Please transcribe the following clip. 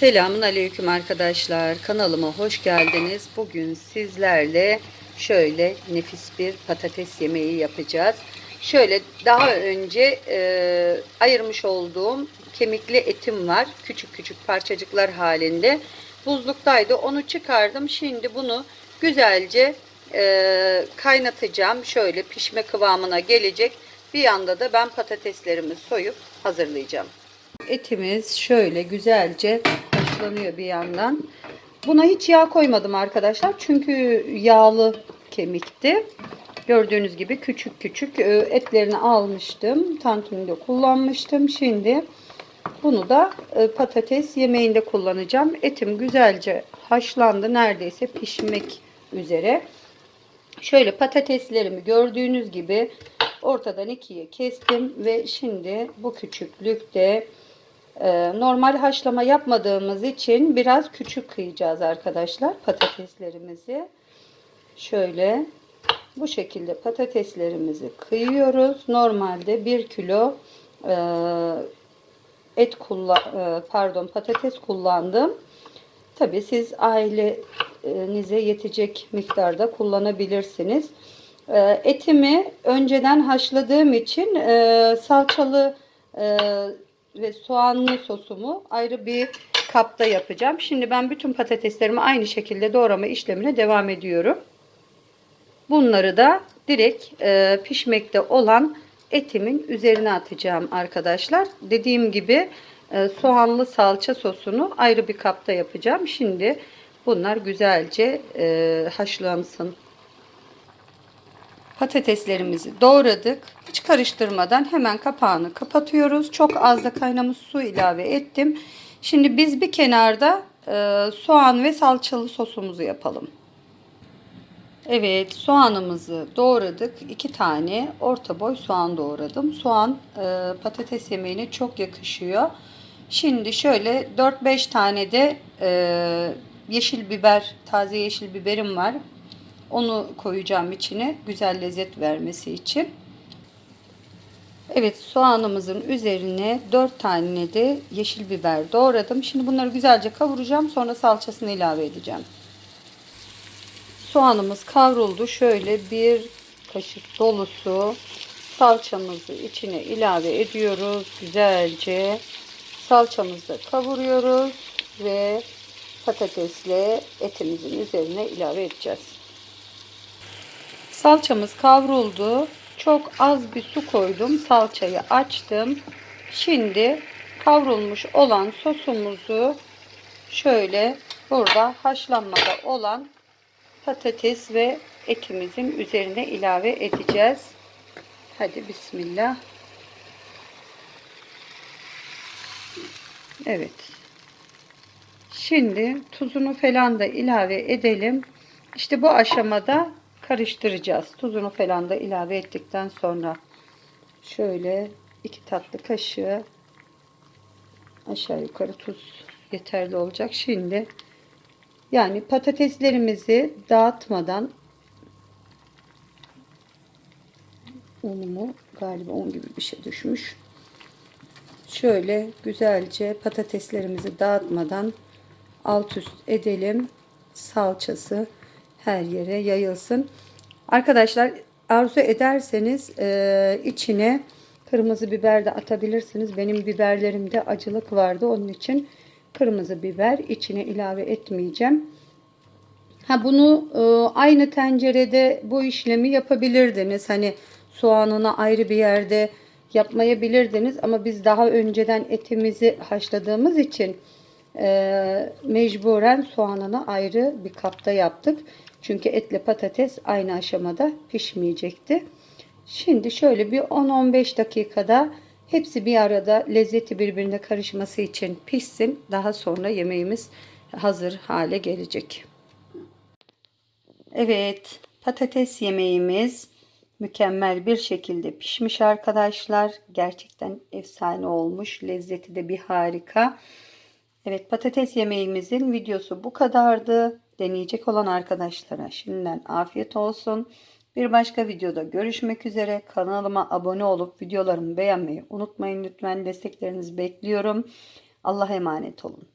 Selamun Aleyküm arkadaşlar. Kanalıma hoş geldiniz. Bugün sizlerle şöyle nefis bir patates yemeği yapacağız. Şöyle daha önce e, ayırmış olduğum kemikli etim var. Küçük küçük parçacıklar halinde. Buzluktaydı. Onu çıkardım. Şimdi bunu güzelce e, kaynatacağım. Şöyle pişme kıvamına gelecek. Bir yanda da ben patateslerimi soyup hazırlayacağım. Etimiz şöyle güzelce haşlanıyor bir yandan. Buna hiç yağ koymadım arkadaşlar. Çünkü yağlı kemikti. Gördüğünüz gibi küçük küçük e, etlerini almıştım. Tantunide kullanmıştım. Şimdi bunu da e, patates yemeğinde kullanacağım. Etim güzelce haşlandı. Neredeyse pişmek üzere. Şöyle patateslerimi gördüğünüz gibi ortadan ikiye kestim ve şimdi bu küçüklükte normal haşlama yapmadığımız için biraz küçük kıyacağız arkadaşlar patateslerimizi. Şöyle bu şekilde patateslerimizi kıyıyoruz. Normalde 1 kilo e, et kullan pardon patates kullandım. Tabi siz ailenize yetecek miktarda kullanabilirsiniz. E, etimi önceden haşladığım için e, salçalı e, ve soğanlı sosumu ayrı bir kapta yapacağım. Şimdi ben bütün patateslerimi aynı şekilde doğrama işlemine devam ediyorum. Bunları da direkt e, pişmekte olan etimin üzerine atacağım arkadaşlar. Dediğim gibi e, soğanlı salça sosunu ayrı bir kapta yapacağım. Şimdi bunlar güzelce e, haşlansın. Patateslerimizi doğradık. Hiç karıştırmadan hemen kapağını kapatıyoruz. Çok az da kaynamış su ilave ettim. Şimdi biz bir kenarda e, soğan ve salçalı sosumuzu yapalım. Evet soğanımızı doğradık. İki tane orta boy soğan doğradım. Soğan e, patates yemeğine çok yakışıyor. Şimdi şöyle 4-5 tane de e, yeşil biber, taze yeşil biberim var. Onu koyacağım içine güzel lezzet vermesi için. Evet soğanımızın üzerine 4 tane de yeşil biber doğradım. Şimdi bunları güzelce kavuracağım. Sonra salçasını ilave edeceğim. Soğanımız kavruldu. Şöyle bir kaşık dolusu salçamızı içine ilave ediyoruz. Güzelce salçamızı kavuruyoruz ve patatesle etimizin üzerine ilave edeceğiz. Salçamız kavruldu. Çok az bir su koydum. Salçayı açtım. Şimdi kavrulmuş olan sosumuzu şöyle burada haşlanmada olan patates ve etimizin üzerine ilave edeceğiz. Hadi bismillah. Evet. Şimdi tuzunu falan da ilave edelim. İşte bu aşamada karıştıracağız. Tuzunu falan da ilave ettikten sonra şöyle iki tatlı kaşığı aşağı yukarı tuz yeterli olacak. Şimdi yani patateslerimizi dağıtmadan unumu galiba un gibi bir şey düşmüş. Şöyle güzelce patateslerimizi dağıtmadan alt üst edelim. Salçası her yere yayılsın. Arkadaşlar arzu ederseniz e, içine kırmızı biber de atabilirsiniz. Benim biberlerimde acılık vardı. Onun için kırmızı biber içine ilave etmeyeceğim. Ha bunu e, aynı tencerede bu işlemi yapabilirdiniz. Hani soğanını ayrı bir yerde yapmayabilirdiniz ama biz daha önceden etimizi haşladığımız için e, mecburen soğanını ayrı bir kapta yaptık. Çünkü etle patates aynı aşamada pişmeyecekti. Şimdi şöyle bir 10-15 dakikada hepsi bir arada lezzeti birbirine karışması için pişsin. Daha sonra yemeğimiz hazır hale gelecek. Evet patates yemeğimiz mükemmel bir şekilde pişmiş arkadaşlar. Gerçekten efsane olmuş. Lezzeti de bir harika. Evet patates yemeğimizin videosu bu kadardı. Deneyecek olan arkadaşlara şimdiden afiyet olsun. Bir başka videoda görüşmek üzere. Kanalıma abone olup videolarımı beğenmeyi unutmayın lütfen. Desteklerinizi bekliyorum. Allah'a emanet olun.